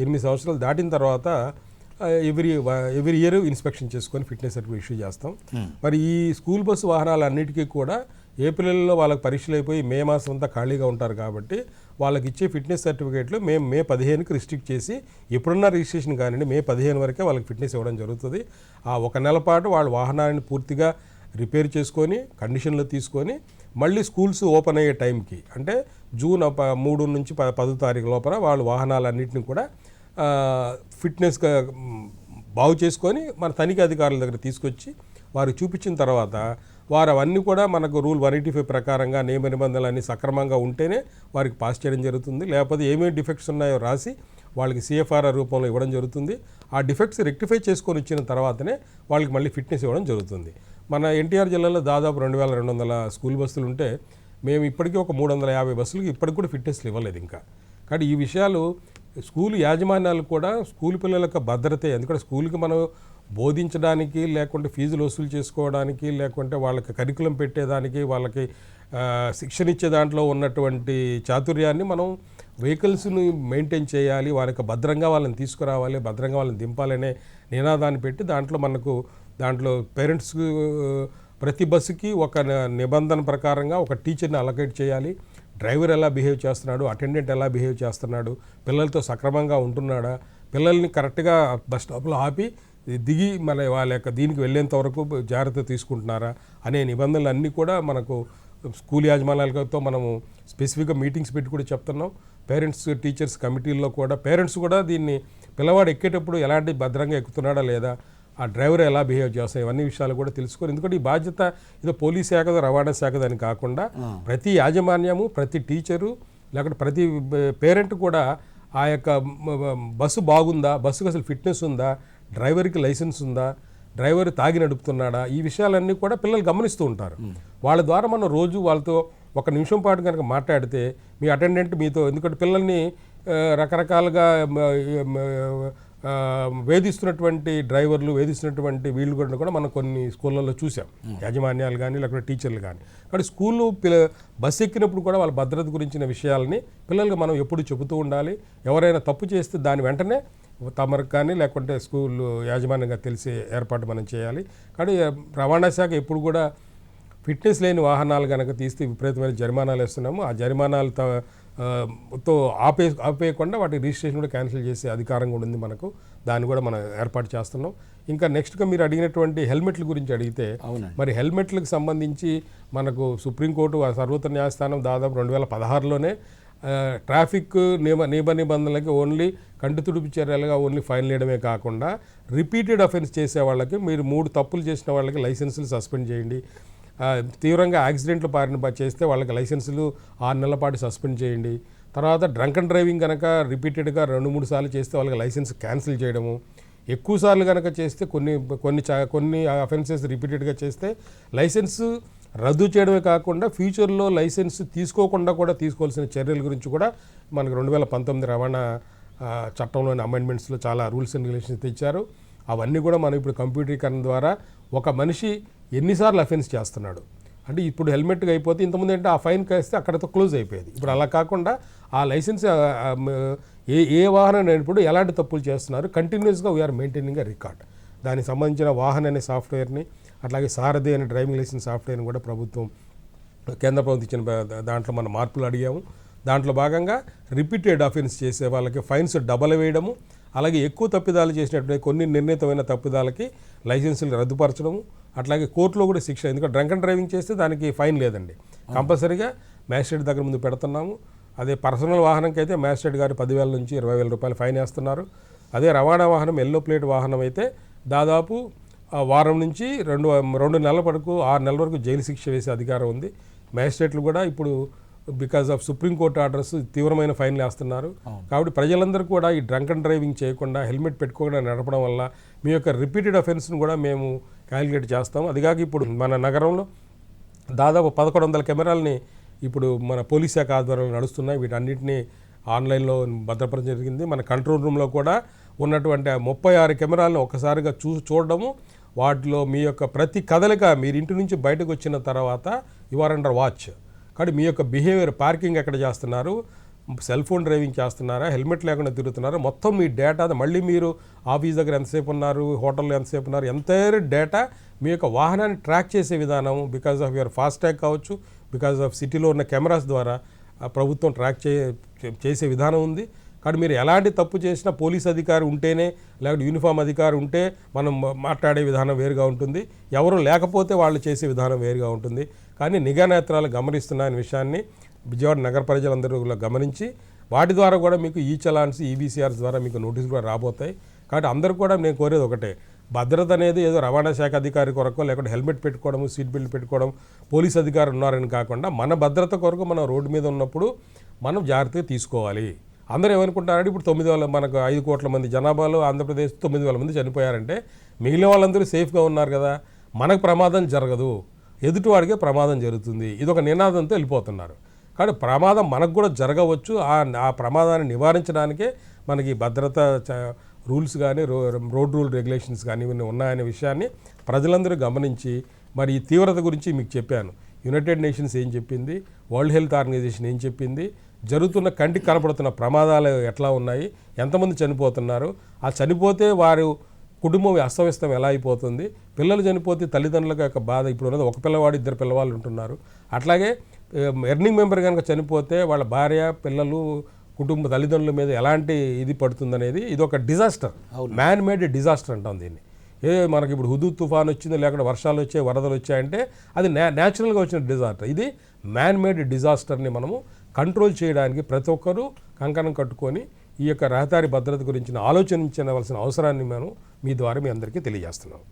ఎనిమిది సంవత్సరాలు దాటిన తర్వాత ఎవ్రీ ఎవ్రీ ఇయర్ ఇన్స్పెక్షన్ చేసుకొని ఫిట్నెస్ సర్టిఫికేట్ ఇష్యూ చేస్తాం. మరి ఈ స్కూల్ బస్సు వాహనాలన్నిటికీ కూడా ఏప్రిల్లో వాళ్ళకి పరీక్షలు అయిపోయి మే మాసం అంతా ఖాళీగా ఉంటారు కాబట్టి వాళ్ళకి ఇచ్చే ఫిట్నెస్ సర్టిఫికేట్లు మేము మే పదిహేనుకి రిస్ట్రిక్ట్ చేసి ఎప్పుడున్నా రిజిస్ట్రేషన్ కానివ్వండి మే పదిహేను వరకే వాళ్ళకి ఫిట్నెస్ ఇవ్వడం జరుగుతుంది. ఆ ఒక నెల పాటు వాళ్ళ వాహనాన్ని పూర్తిగా రిపేర్ చేసుకొని కండిషన్లో తీసుకొని మళ్ళీ స్కూల్స్ ఓపెన్ అయ్యే టైంకి అంటే జూన్ మూడు నుంచి ప పదో తారీఖు లోపల వాళ్ళు వాహనాలన్నింటినీ కూడా ఫిట్నెస్గా బాగు చేసుకొని మన తనిఖీ అధికారుల దగ్గర తీసుకొచ్చి వారు చూపించిన తర్వాత వారు అవన్నీ కూడా మనకు రూల్ వన్ ఎయిటీ ఫైవ్ ప్రకారంగా నియమ నిబంధనలు అన్నీ సక్రమంగా ఉంటేనే వారికి పాస్ చేయడం జరుగుతుంది. లేకపోతే ఏమేమి డిఫెక్ట్స్ ఉన్నాయో రాసి వాళ్ళకి సిఎఫ్ఆర్ఆర్ రూపంలో ఇవ్వడం జరుగుతుంది. ఆ డిఫెక్ట్స్ రెక్టిఫై చేసుకొని వచ్చిన తర్వాతనే వాళ్ళకి మళ్ళీ ఫిట్నెస్ ఇవ్వడం జరుగుతుంది. మన ఎన్టీఆర్ జిల్లాలో దాదాపు రెండు వేల రెండు వందల స్కూల్ బస్సులు ఉంటే మేము ఇప్పటికీ ఒక మూడు వందల యాభై బస్సులకి ఇప్పటికి కూడా ఫిట్నెస్లు ఇవ్వలేదు ఇంకా. కాబట్టి ఈ విషయాలు స్కూల్ యాజమాన్యాలు కూడా స్కూల్ పిల్లలకు భద్రతే ఎందుకంటే స్కూల్కి మనం బోధించడానికి లేకుంటే ఫీజులు వసూలు చేసుకోవడానికి లేకుంటే వాళ్ళకి కరికులం పెట్టేదానికి వాళ్ళకి శిక్షణ ఇచ్చే దాంట్లో ఉన్నటువంటి చాతుర్యాన్ని మనం వెహికల్స్ని మెయింటైన్ చేయాలి వారికి భద్రంగా వాళ్ళని తీసుకురావాలి భద్రంగా వాళ్ళని దింపాలనే నినాదాన్ని పెట్టి దాంట్లో మనకు దాంట్లో పేరెంట్స్ ప్రతి బస్సుకి ఒక నిబంధన ప్రకారంగా ఒక టీచర్ని అలకేట్ చేయాలి. డ్రైవర్ ఎలా బిహేవ్ చేస్తున్నాడు? అటెండెంట్ ఎలా బిహేవ్ చేస్తున్నాడు? పిల్లలతో సక్రమంగా ఉంటున్నాడా? పిల్లల్ని కరెక్ట్గా బస్ స్టాప్లో ఆపి దిగి మన వాళ్ళ యొక్క దీనికి వెళ్ళేంత వరకు జాగ్రత్త తీసుకుంటున్నారా? అనే నిబంధనలు అన్నీ కూడా మనకు స్కూల్ యాజమాన్యాలతో మనము స్పెసిఫిక్గా మీటింగ్స్ పెట్టి కూడా చెప్తున్నాం. పేరెంట్స్ టీచర్స్ కమిటీల్లో కూడా పేరెంట్స్ కూడా దీన్ని పిల్లవాడు ఎక్కేటప్పుడు ఎలాంటి భద్రంగా ఎక్కుతున్నాడా లేదా? ఆ డ్రైవర్ ఎలా బిహేవ్ చేస్తాయి ఇవన్నీ విషయాలు కూడా తెలుసుకొని ఎందుకంటే ఈ బాధ్యత ఏదో పోలీస్ శాఖదో రవాణా శాఖదో అని కాకుండా ప్రతి యాజమాన్యము ప్రతి టీచరు లేకపోతే ప్రతి పేరెంట్ కూడా ఆ యొక్క బస్సు బాగుందా బస్సుకు అసలు ఫిట్నెస్ ఉందా డ్రైవర్కి లైసెన్స్ ఉందా డ్రైవర్ తాగి నడుపుతున్నాడా ఈ విషయాలన్నీ కూడా పిల్లలు గమనిస్తూ ఉంటారు. వాళ్ళ ద్వారా మనం రోజు వాళ్ళతో ఒక నిమిషం పాటు కనుక మాట్లాడితే మీ అటెండెంట్ మీతో ఎందుకంటే పిల్లల్ని రకరకాలుగా వేధిస్తున్నటువంటి డ్రైవర్లు వేధిస్తున్నటువంటి వీళ్ళు కూడా కూడా మనం కొన్ని స్కూళ్ళల్లో చూసాం యాజమాన్యాలు కానీ లేకపోతే టీచర్లు కానీ కాబట్టి స్కూల్లో పిల్ల బస్సు ఎక్కినప్పుడు కూడా వాళ్ళ భద్రత గురించిన విషయాలని పిల్లలకు మనం ఎప్పుడు చెబుతూ ఉండాలి. ఎవరైనా తప్పు చేస్తే దాని వెంటనే తమరికి కానీ లేకుంటే స్కూల్ యాజమాన్యంగా తెలిసే ఏర్పాటు మనం చేయాలి. కానీ రవాణా శాఖ ఎప్పుడు కూడా ఫిట్నెస్ లేని వాహనాలు కనుక తీస్తే విపరీతమైన జరిమానాలు వేస్తున్నాము. ఆ జరిమానాలు త- ఆపే ఆపేయకుండా వాటి రిజిస్ట్రేషన్ కూడా క్యాన్సిల్ చేసే అధికారం కూడా ఉంది మనకు. దాన్ని కూడా మనం ఏర్పాటు చేస్తున్నాం. ఇంకా నెక్స్ట్గా మీరు అడిగినటువంటి హెల్మెట్ల గురించి అడిగితే. మరి హెల్మెట్లకు సంబంధించి మనకు సుప్రీంకోర్టు సర్వోన్నత న్యాయస్థానం దాదాపు రెండు వేల పదహారులోనే ట్రాఫిక్ నియమ నియమ నిబంధనలకి ఓన్లీ కంటి తుడుపు చర్యలుగా ఓన్లీ ఫైన్ వేయడమే కాకుండా రిపీటెడ్ అఫెన్స్ చేసే వాళ్ళకి మీరు మూడు తప్పులు చేసిన వాళ్ళకి లైసెన్సులు సస్పెండ్ చేయండి. తీవ్రంగా యాక్సిడెంట్లు పారిన ప- చేస్తే వాళ్ళకి లైసెన్సులు ఆరు నెలల పాటు సస్పెండ్ చేయండి. తర్వాత డ్రంక్ అండ్ డ్రైవింగ్ కనుక రిపీటెడ్గా రెండు మూడు సార్లు చేస్తే వాళ్ళకి లైసెన్స్ క్యాన్సిల్ చేయడము. ఎక్కువ సార్లు కనుక చేస్తే కొన్ని కొన్ని చా- కొన్ని అఫెన్సెస్ రిపీటెడ్గా చేస్తే లైసెన్స్ రద్దు చేయడమే కాకుండా ఫ్యూచర్లో లైసెన్స్ తీసుకోకుండా కూడా తీసుకోవాల్సిన చర్యల గురించి కూడా మనకు రెండు వేల పంతొమ్మిది రవాణా చట్టంలోని అమెండ్మెంట్స్లో చాలా రూల్స్ అండ్ రెగ్యులేషన్స్ తెచ్చారు. అవన్నీ కూడా మనం ఇప్పుడు కంప్యూటరీకరణ ద్వారా ఒక మనిషి ఎన్నిసార్లు అఫెన్స్ చేస్తున్నాడు. అంటే ఇప్పుడు హెల్మెట్గా అయిపోతే ఇంతకుముందు అంటే ఆ ఫైన్ వేస్తే అక్కడతో క్లోజ్ అయిపోయేది. ఇప్పుడు అలా కాకుండా ఆ లైసెన్స్ ఏ ఏ వాహనం అయినప్పుడు ఎలాంటి తప్పులు చేస్తున్నారు కంటిన్యూస్గా వీఆర్ మెయింటైనింగ్ అ రికార్డ్ దానికి సంబంధించిన వాహన అనే సాఫ్ట్వేర్ని అట్లాగే సారథి అనే డ్రైవింగ్ లైసెన్స్ సాఫ్ట్వేర్ని కూడా ప్రభుత్వం కేంద్ర ప్రభుత్వం ఇచ్చిన దాంట్లో మనం మార్పులు అడిగాము. దాంట్లో భాగంగా రిపీటెడ్ అఫెన్స్ చేసే వాళ్ళకి ఫైన్స్ డబల్ వేయడము అలాగే ఎక్కువ తప్పిదాలు చేసినటువంటి కొన్ని నిర్ణీతమైన తప్పిదాలకి లైసెన్సులు రద్దుపరచడము అట్లాగే కోర్టులో కూడా శిక్ష ఎందుకంటే డ్రంక్ అండ్ డ్రైవింగ్ చేస్తే దానికి ఫైన్ లేదండి. కంపల్సరీగా మ్యాజిస్ట్రేట్ దగ్గర ముందు పెడుతున్నాము. అదే పర్సనల్ వాహనంకి అయితే మ్యాజిస్ట్రేట్ గారు పదివేల నుంచి ఇరవై వేల రూపాయలు ఫైన్ వేస్తున్నారు. అదే రవాణా వాహనం ఎల్లో ప్లేట్ వాహనం అయితే దాదాపు వారం నుంచి రెండు రెండు నెలల వరకు ఆరు నెలల వరకు జైలు శిక్ష వేసే అధికారం ఉంది. మ్యాజిస్ట్రేట్లు కూడా ఇప్పుడు బికాజ్ ఆఫ్ సుప్రీంకోర్టు ఆర్డర్స్ తీవ్రమైన ఫైన్లు వేస్తున్నారు. కాబట్టి ప్రజలందరూ కూడా ఈ డ్రంక్ అండ్ డ్రైవింగ్ చేయకుండా హెల్మెట్ పెట్టుకోకుండా నడపడం వల్ల మీ యొక్క రిపీటెడ్ అఫెన్స్ను కూడా మేము క్యాలిక్యులేట్ చేస్తాం అదిగాక ఇప్పుడు మన నగరంలో దాదాపు పదకొండు వందల కెమెరాలని ఇప్పుడు మన పోలీస్ శాఖ ఆధ్వర్యంలో నడుస్తున్నాయి. వీటన్నిటిని ఆన్లైన్లో భద్రపరచడం జరిగింది. మన కంట్రోల్ రూమ్లో కూడా ఉన్నటువంటి ఆ ముప్పై ఆరు కెమెరాలను ఒక్కసారిగా చూ చూడడము వాటిలో మీ యొక్క ప్రతి కదలిక మీరు ఇంటి నుంచి బయటకు వచ్చిన తర్వాత యు ఆర్ అండర్ వాచ్. కాబట్టి మీ యొక్క బిహేవియర్ పార్కింగ్ ఎక్కడ చేస్తున్నారు? సెల్ ఫోన్ డ్రైవింగ్ చేస్తున్నారా హెల్మెట్ లేకుండా తిరుగుతున్నారా మొత్తం మీ డేటా మళ్ళీ మీరు ఆఫీస్ దగ్గర ఎంతసేపు ఉన్నారు హోటల్లో ఎంతసేపు ఉన్నారు ఎంతైర్ డేటా మీ యొక్క వాహనాన్ని ట్రాక్ చేసే విధానం బికాజ్ ఆఫ్ యువర్ ఫాస్టాగ్ కావచ్చు బికాజ్ ఆఫ్ సిటీలో ఉన్న కెమెరాస్ ద్వారా ప్రభుత్వం ట్రాక్ చే చేసే విధానం ఉంది. కానీ మీరు ఎలాంటి తప్పు చేసినా పోలీస్ అధికారి ఉంటేనే లేకపోతే యూనిఫామ్ అధికారి ఉంటే మనం మాట్లాడే విధానం వేరుగా ఉంటుంది. ఎవరు లేకపోతే వాళ్ళు చేసే విధానం వేరుగా ఉంటుంది. కానీ నిఘా నేత్రాలు గమనిస్తున్న విషయాన్ని విజయవాడ నగర ప్రజలందరూ కూడా గమనించి వాటి ద్వారా కూడా మీకు ఈ చలాన్స్ ఈబీసీఆర్స్ ద్వారా మీకు నోటీసులు కూడా రాబోతాయి. కాబట్టి అందరూ కూడా నేను కోరేది ఒకటే భద్రత అనేది ఏదో రవాణా శాఖ అధికారి కొరకు లేకుంటే హెల్మెట్ పెట్టుకోవడం సీట్ బెల్ట్ పెట్టుకోవడం పోలీస్ అధికారులు ఉన్నారని కాకుండా మన భద్రత కొరకు మనం రోడ్డు మీద ఉన్నప్పుడు మనం జాగ్రత్తగా తీసుకోవాలి. అందరూ ఏమనుకుంటారంటే ఇప్పుడు తొమ్మిది వేల మనకు ఐదు కోట్ల మంది జనాభాలో ఆంధ్రప్రదేశ్ తొమ్మిది వేల మంది చనిపోయారంటే మిగిలిన వాళ్ళందరూ సేఫ్గా ఉన్నారు కదా మనకు ప్రమాదం జరగదు ఎదుటివాడికే ప్రమాదం జరుగుతుంది ఇది ఒక నినాదంతో వెళ్ళిపోతున్నారు. కానీ ప్రమాదం మనకు కూడా జరగవచ్చు. ఆ ఆ ప్రమాదాన్ని నివారించడానికే మనకి భద్రత చ- రూల్స్ కానీ రో రోడ్ రూల్ రెగ్యులేషన్స్ కానీ ఇవన్నీ ఉన్నాయనే విషయాన్ని ప్రజలందరూ గమనించి మరి ఈ తీవ్రత గురించి మీకు చెప్పాను. యునైటెడ్ నేషన్స్ ఏం చెప్పింది? వరల్డ్ హెల్త్ ఆర్గనైజేషన్ ఏం చెప్పింది? జరుగుతున్న కంటికి కనపడుతున్న ప్రమాదాలు ఎట్లా ఉన్నాయి? ఎంతమంది చనిపోతున్నారు? ఆ చనిపోతే వారు కుటుంబం అస్తవ్యస్తం ఎలా అయిపోతుంది? పిల్లలు చనిపోతే తల్లిదండ్రుల యొక్క బాధ ఇప్పుడు ఉన్నది. ఒక పిల్లవాడు ఇద్దరు పిల్లవాళ్ళు ఉంటున్నారు. అట్లాగే ఎర్నింగ్ మెంబర్ కనుక చనిపోతే వాళ్ళ భార్య పిల్లలు కుటుంబ తల్లిదండ్రుల మీద ఎలాంటి ఇది పడుతుందనేది ఇది ఒక డిజాస్టర్ మ్యాన్ మేడ్ డిజాస్టర్ అంటాం దీన్ని. ఏ మనకి ఇప్పుడు హుదూ తుఫాన్ వచ్చింది లేకపోతే వర్షాలు వచ్చాయి వరదలు వచ్చాయంటే అది న్యా న్యాచురల్గా వచ్చిన డిజాస్టర్ ఇది మ్యాన్ మేడ్ డిజాస్టర్ని మనము కంట్రోల్ చేయడానికి ప్రతి ఒక్కరూ కంకణం కట్టుకొని ఈ యొక్క రహదారి భద్రత గురించిన ఆలోచించవలసిన అవసరాన్ని మనం మీ ద్వారా మీ అందరికీ తెలియజేస్తున్నాం.